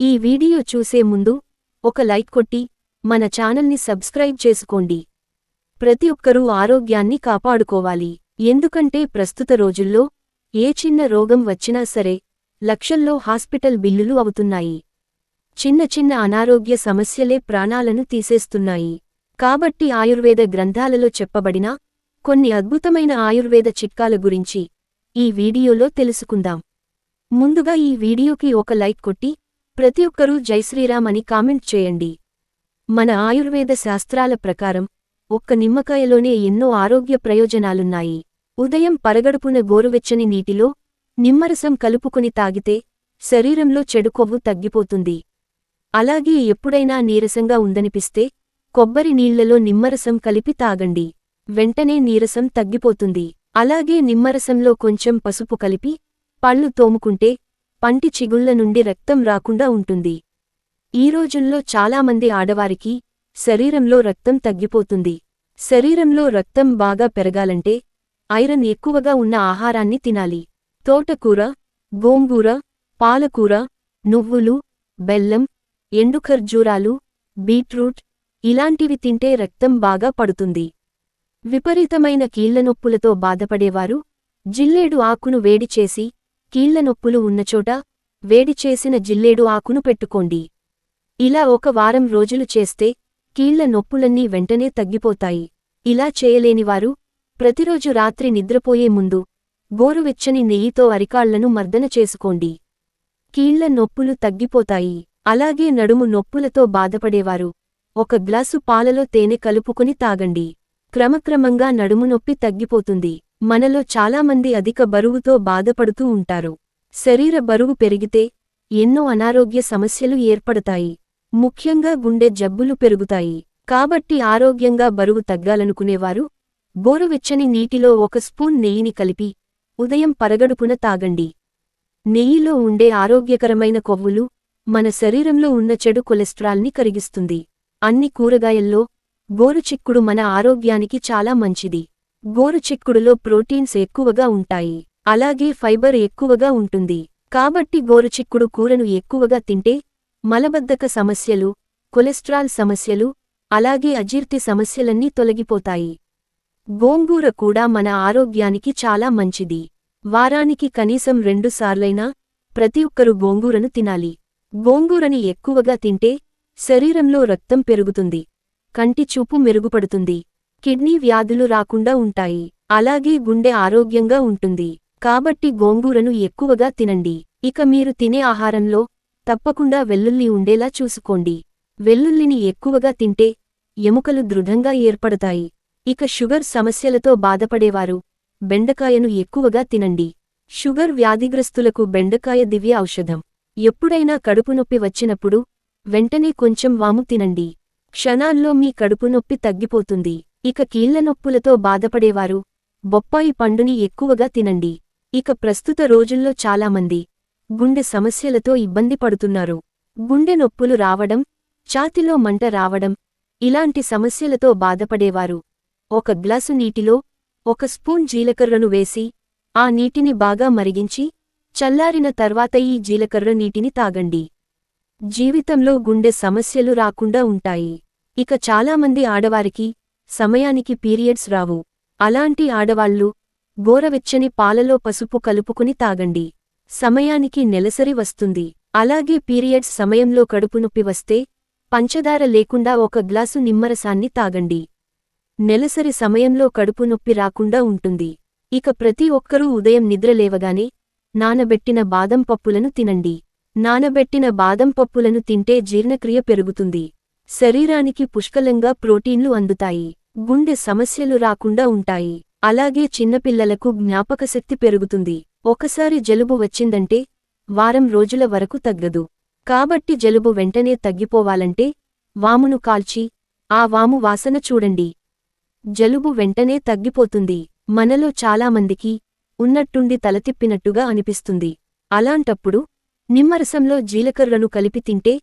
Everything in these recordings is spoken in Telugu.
ఈ వీడియో చూసే ముందు ఒక లైక్ కొట్టి మన ఛానల్ని సబ్స్క్రైబ్ చేసుకోండి. ప్రతి ఒక్కరూ ఆరోగ్యాన్ని కాపాడుకోవాలి. ఎందుకంటే ప్రస్తుత రోజుల్లో ఏ చిన్న రోగం వచ్చినా సరే లక్షల్లో హాస్పిటల్ బిల్లులు అవుతున్నాయి. చిన్న చిన్న అనారోగ్య సమస్యలే ప్రాణాలను తీసేస్తున్నాయి. కాబట్టి ఆయుర్వేద గ్రంథాలలో చెప్పబడిన కొన్ని అద్భుతమైన ఆయుర్వేద చిట్కాల గురించి ఈ వీడియోలో తెలుసుకుందాం. ముందుగా ఈ వీడియోకి ఒక లైక్ కొట్టి ప్రతి ఒక్కరూ జైశ్రీరామ్ అని కామెంట్ చేయండి. మన ఆయుర్వేద శాస్త్రాల ప్రకారం ఒక్క నిమ్మకాయలోనే ఎన్నో ఆరోగ్య ప్రయోజనాలున్నాయి. ఉదయం పరగడుపున గోరువెచ్చని నీటిలో నిమ్మరసం కలుపుకుని తాగితే శరీరంలో చెడు కొవ్వు తగ్గిపోతుంది. అలాగే ఎప్పుడైనా నీరసంగా ఉందనిపిస్తే కొబ్బరి నీళ్ళలో నిమ్మరసం కలిపి తాగండి. వెంటనే నీరసం తగ్గిపోతుంది. అలాగే నిమ్మరసంలో కొంచెం పసుపు కలిపి పళ్ళు తోముకుంటే పంటి చిగుళ్ళ నుండి రక్తం రాకుండా ఉంటుంది. ఈ రోజుల్లో చాలామంది ఆడవారికి శరీరంలో రక్తం తగ్గిపోతుంది. శరీరంలో రక్తం బాగా పెరగాలంటే ఐరన్ ఎక్కువగా ఉన్న ఆహారాన్ని తినాలి. తోటకూర గోంగూర పాలకూర నువ్వులు బెల్లం ఎండుఖర్జూరాలు బీట్రూట్ ఇలాంటివి తింటే రక్తం బాగా పడుతుంది. విపరీతమైన కీళ్ళనొప్పులతో బాధపడేవారు జిల్లేడు ఆకును వేడి చేసి కీళ్ళనొప్పులు ఉన్నచోట వేడి చేసిన జిల్లేడు ఆకును పెట్టుకోండి. ఇలా ఒక వారం రోజులు చేస్తే కీళ్ళ నొప్పులన్నీ వెంటనే తగ్గిపోతాయి. ఇలా చేయలేనివారు ప్రతిరోజు రాత్రి నిద్రపోయే ముందు గోరువెచ్చని నెయ్యితో అరికాళ్ళను మర్దన చేసుకోండి. కీళ్ళ నొప్పులు తగ్గిపోతాయి. అలాగే నడుము నొప్పులతో బాధపడేవారు ఒక గ్లాసు పాలలో తేనె కలుపుకుని తాగండి. క్రమక్రమంగా నడుము నొప్పి తగ్గిపోతుంది. మనలో చాలామంది అధిక బరువుతో బాధపడుతూ ఉంటారు. శరీర బరువు పెరిగితే ఎన్నో అనారోగ్య సమస్యలు ఏర్పడతాయి. ముఖ్యంగా గుండె జబ్బులు పెరుగుతాయి. కాబట్టి ఆరోగ్యంగా బరువు తగ్గాలనుకునేవారు గోరువెచ్చని నీటిలో ఒక స్పూన్ నెయ్యిని కలిపి ఉదయం పరగడుపున తాగండి. నెయ్యిలో ఉండే ఆరోగ్యకరమైన కొవ్వులు మన శరీరంలో ఉన్న చెడు కొలెస్ట్రాల్ని కరిగిస్తుంది. అన్ని కూరగాయల్లో గోరుచిక్కుడు మన ఆరోగ్యానికి చాలా మంచిది. గోరుచిక్కుడులో ప్రోటీన్స్ ఎక్కువగా ఉంటాయి. అలాగే ఫైబర్ ఎక్కువగా ఉంటుంది. కాబట్టి గోరుచిక్కుడు కూరను ఎక్కువగా తింటే మలబద్ధక సమస్యలు కొలెస్ట్రాల్ సమస్యలు అలాగే అజీర్తి సమస్యలన్నీ తొలగిపోతాయి. గోంగూర కూడా మన ఆరోగ్యానికి చాలా మంచిది. వారానికి కనీసం రెండుసార్లైనా ప్రతి ఒక్కరు గోంగూరను తినాలి. గోంగూరని ఎక్కువగా తింటే శరీరంలో రక్తం పెరుగుతుంది. కంటి చూపు మెరుగుపడుతుంది. కిడ్నీ వ్యాధులు రాకుండా ఉంటాయి. అలాగే గుండె ఆరోగ్యంగా ఉంటుంది. కాబట్టి గోంగూరను ఎక్కువగా తినండి. ఇక మీరు తినే ఆహారంలో తప్పకుండా వెల్లుల్లి ఉండేలా చూసుకోండి. వెల్లుల్లిని ఎక్కువగా తింటే ఎముకలు దృఢంగా ఏర్పడతాయి. ఇక షుగర్ సమస్యలతో బాధపడేవారు బెండకాయను ఎక్కువగా తినండి. షుగర్ వ్యాధిగ్రస్తులకు బెండకాయ దివ్య ఔషధం. ఎప్పుడైనా కడుపునొప్పి వచ్చినప్పుడు వెంటనే కొంచెం వాము తినండి. క్షణాల్లో మీ కడుపునొప్పి తగ్గిపోతుంది. ఇక కీళ్ళనొప్పులతో బాధపడేవారు. బొప్పాయి పండుని ఎక్కువగా తినండి. ఇక ప్రస్తుత రోజుల్లో చాలామంది గుండె సమస్యలతో ఇబ్బంది పడుతున్నారు. గుండె నొప్పులు రావడం ఛాతిలో మంట రావడం ఇలాంటి సమస్యలతో బాధపడేవారు. ఒక గ్లాసు నీటిలో ఒక స్పూన్ జీలకర్రను వేసి ఆ నీటిని బాగా మరిగించి చల్లారిన తర్వాత ఈ జీలకర్ర నీటిని తాగండి. జీవితంలో గుండె సమస్యలు రాకుండా ఉంటాయి. ఇక చాలామంది ఆడవారికి సమయానికి పీరియడ్స్ రావు. అలాంటి ఆడవాళ్ళు గోరవెచ్చని పాలలో పసుపు కలుపుకుని తాగండి. సమయానికి నెలసరి వస్తుంది. అలాగే పీరియడ్స్ సమయంలో కడుపునొప్పి వస్తే పంచదార లేకుండా ఒక గ్లాసు నిమ్మరసాన్ని తాగండి. నెలసరి సమయంలో కడుపునొప్పి రాకుండా ఉంటుంది. ఇక ప్రతి ఒక్కరూ ఉదయం నిద్రలేవగానే నానబెట్టిన బాదం పప్పులను తినండి. నానబెట్టిన బాదం పప్పులను తింటే జీర్ణక్రియ పెరుగుతుంది. శరీరానికి పుష్కలంగా ప్రోటీన్లు అందుతాయి. గుండె సమస్యలు రాకుండా ఉంటాయి. అలాగే చిన్నపిల్లలకు జ్ఞాపకశక్తి పెరుగుతుంది. ఒకసారి జలుబు వచ్చిందంటే వారం రోజుల వరకు తగ్గదు. కాబట్టి జలుబు వెంటనే తగ్గిపోవాలంటే వామును కాల్చి ఆ వాము వాసన చూడండి. జలుబు వెంటనే తగ్గిపోతుంది. మనలో చాలామందికి ఉన్నట్టుండి తలతిప్పినట్టుగా అనిపిస్తుంది. అలాంటప్పుడు నిమ్మరసంలో జీలకర్రను కలిపి తింటే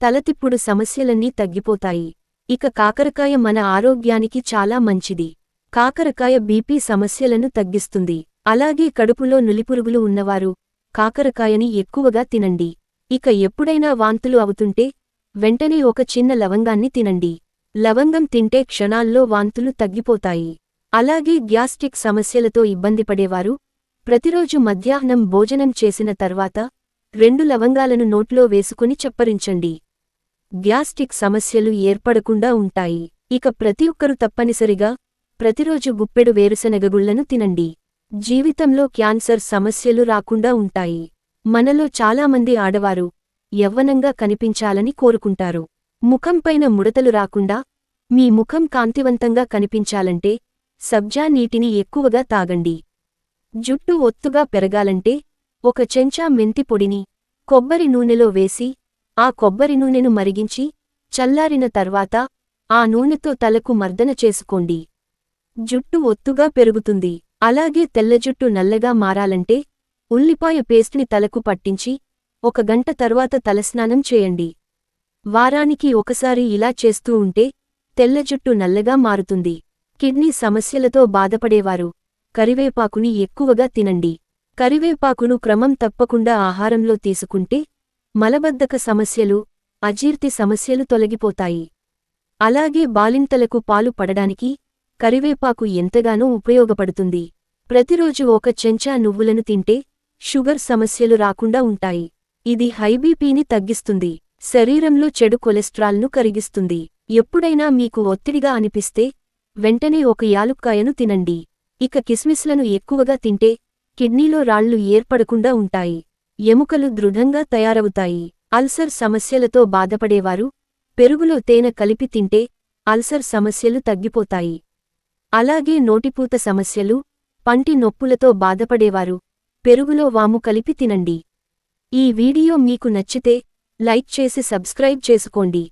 తలతిప్పుడు సమస్యలన్నీ తగ్గిపోతాయి. ఇక కాకరకాయ మన ఆరోగ్యానికి చాలా మంచిది. కాకరకాయ బీపీ సమస్యలను తగ్గిస్తుంది. అలాగే కడుపులో నులిపురుగులు ఉన్నవారు కాకరకాయని ఎక్కువగా తినండి. ఇక ఎప్పుడైనా వాంతులు అవుతుంటే వెంటనే ఒక చిన్న లవంగాన్ని తినండి. లవంగం తింటే క్షణాల్లో వాంతులు తగ్గిపోతాయి. అలాగే గ్యాస్ట్రిక్ సమస్యలతో ఇబ్బంది పడేవారు ప్రతిరోజు మధ్యాహ్నం భోజనం చేసిన తర్వాత రెండు లవంగాలను నోట్లో వేసుకుని చప్పరించండి. గ్యాస్టిక్ సమస్యలు ఏర్పడకుండా ఉంటాయి. ఇక ప్రతి ఒక్కరు తప్పనిసరిగా ప్రతిరోజు గుప్పెడు వేరుశనగగుళ్ళను తినండి. జీవితంలో క్యాన్సర్ సమస్యలు రాకుండా ఉంటాయి. మనలో చాలామంది ఆడవారు యవ్వనంగా కనిపించాలని కోరుకుంటారు. ముఖంపైన ముడతలు రాకుండా మీ ముఖం కాంతివంతంగా కనిపించాలంటే సబ్జా నీటిని ఎక్కువగా తాగండి. జుట్టు ఒత్తుగా పెరగాలంటే ఒక చెంచా మెంతి పొడిని కొబ్బరి నూనెలో వేసి ఆ కొబ్బరి నూనెను మరిగించి చల్లారిన తర్వాత ఆ నూనెతో తలకు మర్దన చేసుకోండి. జుట్టు ఒత్తుగా పెరుగుతుంది. అలాగే తెల్ల జుట్టు నల్లగా మారాలంటే ఉల్లిపాయ పేస్ట్ని తలకు పట్టించి ఒక గంట తర్వాత తలస్నానం చేయండి. వారానికి ఒకసారి ఇలా చేస్తూ ఉంటే తెల్ల జుట్టు నల్లగా మారుతుంది. కిడ్నీ సమస్యలతో బాధపడేవారు. కరివేపాకుని ఎక్కువగా తినండి. కరివేపాకును క్రమం తప్పకుండా ఆహారంలో తీసుకుంటే మలబద్ధక సమస్యలు అజీర్తి సమస్యలు తొలగిపోతాయి. అలాగే బాలింతలకు పాలు పడడానికి కరివేపాకు ఎంతగానో ఉపయోగపడుతుంది. ప్రతిరోజు ఒక చెంచా నువ్వులను తింటే షుగర్ సమస్యలు రాకుండా ఉంటాయి. ఇది హైబీపీని తగ్గిస్తుంది. శరీరంలో చెడు కొలెస్ట్రాల్ను కరిగిస్తుంది. ఎప్పుడైనా మీకు ఒత్తిడిగా అనిపిస్తే వెంటనే ఒక యాలుక్కాయను తినండి. ఇక కిస్మిస్లను ఎక్కువగా తింటే కిడ్నీలో రాళ్ళు ఏర్పడకుండా ఉంటాయి. ఎముకలు దృఢంగా తయారవుతాయి. అల్సర్ సమస్యలతో బాధపడేవారు పెరుగులో తేనె కలిపి తింటే అల్సర్ సమస్యలు తగ్గిపోతాయి. అలాగే నోటిపూత సమస్యలు పంటి నొప్పులతో బాధపడేవారు పెరుగులో వాము కలిపి తినండి. ఈ వీడియో మీకు నచ్చితే లైక్ చేసి సబ్స్క్రైబ్ చేసుకోండి.